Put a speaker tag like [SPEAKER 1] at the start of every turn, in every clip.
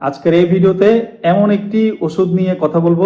[SPEAKER 1] আজকের এই ভিডিওতে এমন একটি ওষুধ নিয়ে কথা বলব,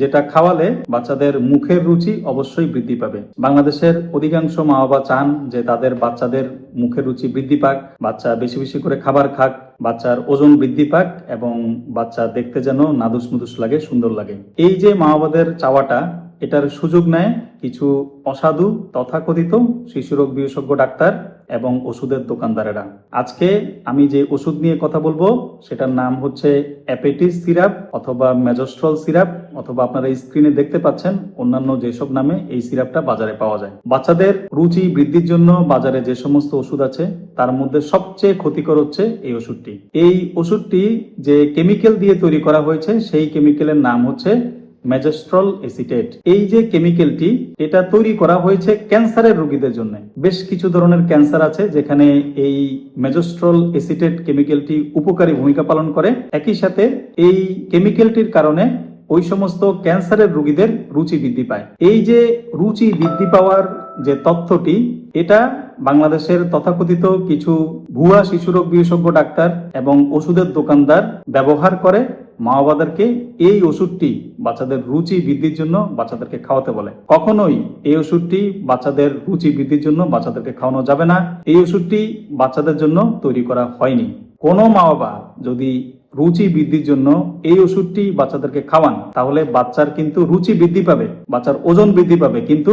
[SPEAKER 1] যেটা খাওয়ালে বাচ্চাদের মুখের রুচি অবশ্যই বৃদ্ধি পাবে। বাংলাদেশের অধিকাংশ মা বাবা চান যে তাদের বাচ্চাদের মুখের রুচি বৃদ্ধি পাক, বাচ্চা বেশি বেশি করে খাবার খাক, বাচ্চার ওজন বৃদ্ধি পাক এবং বাচ্চা দেখতে যেন নাদুস মুদুস লাগে, সুন্দর লাগে। এই যে মা বাবাদের চাওয়াটা, এটার সুযোগ নেয় কিছু অসাধু, তথাকথিত শিশুরোগ বিশেষজ্ঞ ডাক্তার এবং ওষুধের দোকানদারেরা। আজকে আমি যে ওষুধ নিয়ে কথা বলব, সেটার নাম হচ্ছে অ্যাপেটিস সিরাপ অথবা মেজস্ট্রল সিরাপ অথবা আপনারা স্ক্রিনে দেখতে পাচ্ছেন, অন্যান্য যেসব নামে এই সিরাপটা বাজারে পাওয়া যায়। বাচ্চাদের রুচি বৃদ্ধির জন্য বাজারে যে সমস্ত ওষুধ আছে, তার মধ্যে সবচেয়ে ক্ষতিকর হচ্ছে এই ওষুধটি। এই ওষুধটি যে কেমিক্যাল দিয়ে তৈরি করা হয়েছে, সেই কেমিক্যালের নাম হচ্ছে ম্যাজেস্ট্রল এসিটেট। এই যে কেমিক্যালটি, এটা তৈরি করা হয়েছে ক্যান্সারের রোগীদের জন্য। বেশ কিছু ধরনের ক্যান্সার আছে যেখানে এই ম্যাজেস্ট্রল এসিটেট কেমিক্যালটি উপকারী ভূমিকা পালন করে। একই সাথে এই কেমিক্যালটির কারণে ওই সমস্ত ক্যান্সারের রোগীদের রুচি বৃদ্ধি পায়। এই যে রুচি বৃদ্ধি পাওয়ার যে তথ্যটি, এটা বাংলাদেশের তথাকথিত কিছু ভুয়া শিশুরোগ বিশেষজ্ঞ ডাক্তার এবং ওষুধের দোকানদার ব্যবহার করে মা বাবাদেরকে এই ওষুধটি বাচ্চাদের রুচি বৃদ্ধির জন্য বাচ্চাদেরকে খাওয়াতে বলে। কখনোই এই ওষুধটি বাচ্চাদের রুচি বৃদ্ধির জন্য বাচ্চাদেরকে খাওয়ানো যাবে না। এই ওষুধটি বাচ্চাদের জন্য তৈরি করা হয়নি। কোনো মা বাবা যদি রুচি বৃদ্ধির জন্য এই ওষুধটি বাচ্চাদেরকে খাওয়ান, তাহলে বাচ্চার কিন্তু রুচি বৃদ্ধি পাবে, বাচ্চার ওজন বৃদ্ধি পাবে। কিন্তু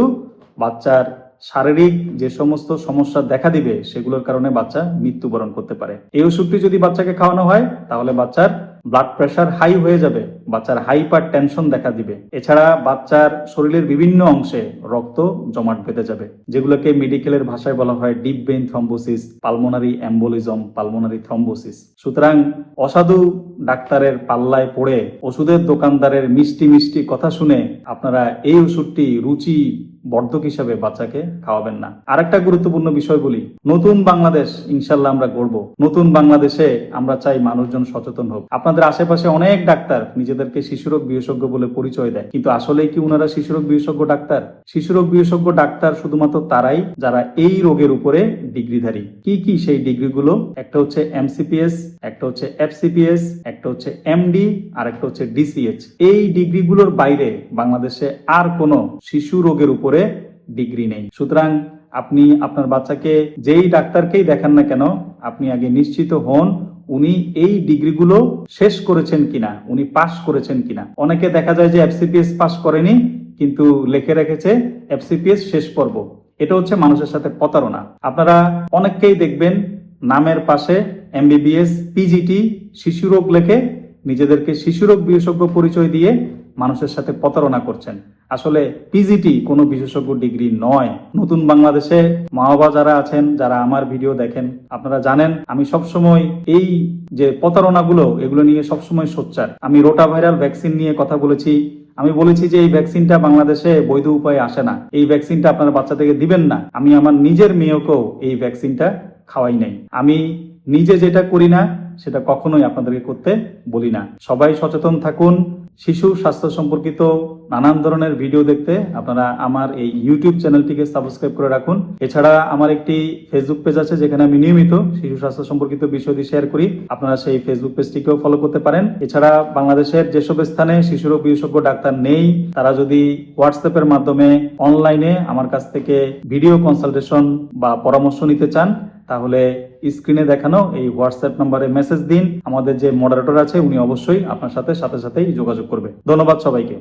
[SPEAKER 1] বাচ্চার শারীরিক যে সমস্ত সমস্যা দেখা দিবে, সেগুলোর কারণে বাচ্চা মৃত্যুবরণ করতে পারে। এই ওষুধটি যদি বাচ্চাকে খাওয়ানো হয়, তাহলে বাচ্চার ব্লাড প্রেশার হাই হয়ে যাবে, বাচ্চার হাইপার টেনশন দেখা দিবে। এছাড়া বাচ্চার শরীরের বিভিন্ন অংশে রক্ত জমাট বেঁধে যাবে, যেগুলোকে মেডিকেলের ভাষায় বলা হয় deep vein thrombosis pulmonary embolism pulmonary thrombosis সুতরাং অসাধু ডাক্তারের পাল্লায় পড়ে ওষুধের দোকানদারের মিষ্টি মিষ্টি কথা শুনে আপনারা এই ওষুধটি রুচি বর্ধক হিসাবে বাচ্চাকে খাওয়াবেন না। আরেকটা গুরুত্বপূর্ণ বিষয় বলি, নতুন বাংলাদেশ ইনশাল্লাহ আমরা গড়ব। নতুন বাংলাদেশে আমরা চাই মানুষজন সচেতন হোক। আপনাদের আশেপাশে অনেক ডাক্তার নিজেদেরকে শিশুরোগ বিশেষজ্ঞ বলে পরিচয় দেয়। কিন্তু আসলেই কি ওনারা শিশুরোগ বিশেষজ্ঞ ডাক্তার? শিশুরোগ বিশেষজ্ঞ ডাক্তার শুধুমাত্র তারাই যারা এই রোগের উপরে ডিগ্রিধারী। কি কি সেই ডিগ্রিগুলো? একটা হচ্ছে এমসিপিএস, একটা হচ্ছে এফসিপিএস, একটা হচ্ছে এমডি আর একটা হচ্ছে ডিসিএইচ। এই ডিগ্রিগুলোর বাইরে বাংলাদেশে আর কোনো শিশু রোগের উপরে ডিগ্রি নেই। সুতরাং আপনি আপনার বাচ্চাকে যেই ডাক্তারকেই দেখান না কেন, আপনি আগে নিশ্চিত হন উনি এই ডিগ্রিগুলো শেষ করেছেন কিনা, উনি পাশ করেছেন কিনা। অনেকে দেখা যায় যে এফসিপিএস পাশ করেনি, কিন্তু লেখে রেখেছে এফসিপিএস শেষ পর্ব। এটা হচ্ছে মানুষের সাথে প্রতারণা। আপনারা অনেককেই দেখবেন নামের পাশে এমবিবিএস পিজিটি শিশুরোগ লেখে নিজেদেরকে শিশুরোগ বিশেষজ্ঞ পরিচয় দিয়ে মানুষের সাথে প্রতারণা করছেন। আসলে পিজিটি কোনো বিশেষজ্ঞ ডিগ্রি নয়। নতুন বাংলাদেশে মা বাবা যারা আছেন, যারা আমার ভিডিও দেখেন, আপনারা জানেন, আমি সবসময় এই যে প্রতারণাগুলো, এগুলো নিয়ে সবসময় সোচ্চার। আমি রোটা ভাইরাল ভ্যাকসিন নিয়ে কথা বলেছি। আমি বলেছি যে এই ভ্যাকসিনটা বাংলাদেশে বৈধ উপায়ে আসে না। এই ভ্যাকসিনটা আপনারা বাচ্চা থেকে দিবেন না। আমি আমার নিজের মেয়েকেও এই ভ্যাকসিনটা খাওয়াই নাই। আমি নিজে যেটা করি না সেটা কখনোই আপনাদেরকে করতে বলি না। সবাই সচেতন থাকুন। শিশু স্বাস্থ্য সম্পর্কিত নানান ধরনের ভিডিও দেখতে আপনারা আমার এই ইউটিউব চ্যানেলটিকে সাবস্ক্রাইব করে রাখুন। এছাড়া আমার একটি ফেসবুক পেজ আছে যেখানে আমি নিয়মিত শিশু স্বাস্থ্য সম্পর্কিত বিষয়টি শেয়ার করি। আপনারা সেই ফেসবুক পেজটিকেও ফলো করতে পারেন। এছাড়া বাংলাদেশের যেসব স্থানে শিশুরোগ বিশেষজ্ঞ ডাক্তার নেই, তারা যদি হোয়াটসঅ্যাপের মাধ্যমে অনলাইনে আমার কাছ থেকে ভিডিও কনসালটেশন বা পরামর্শ নিতে চান তাহলে স্ক্রিনে দেখানো এই হোয়াটসঅ্যাপ নাম্বারে মেসেজ দিন। আমাদের যে মডারেটর আছে, উনি অবশ্যই আপনার সাথে সাথে, সাথেই যোগাযোগ করবে। ধন্যবাদ সবাইকে।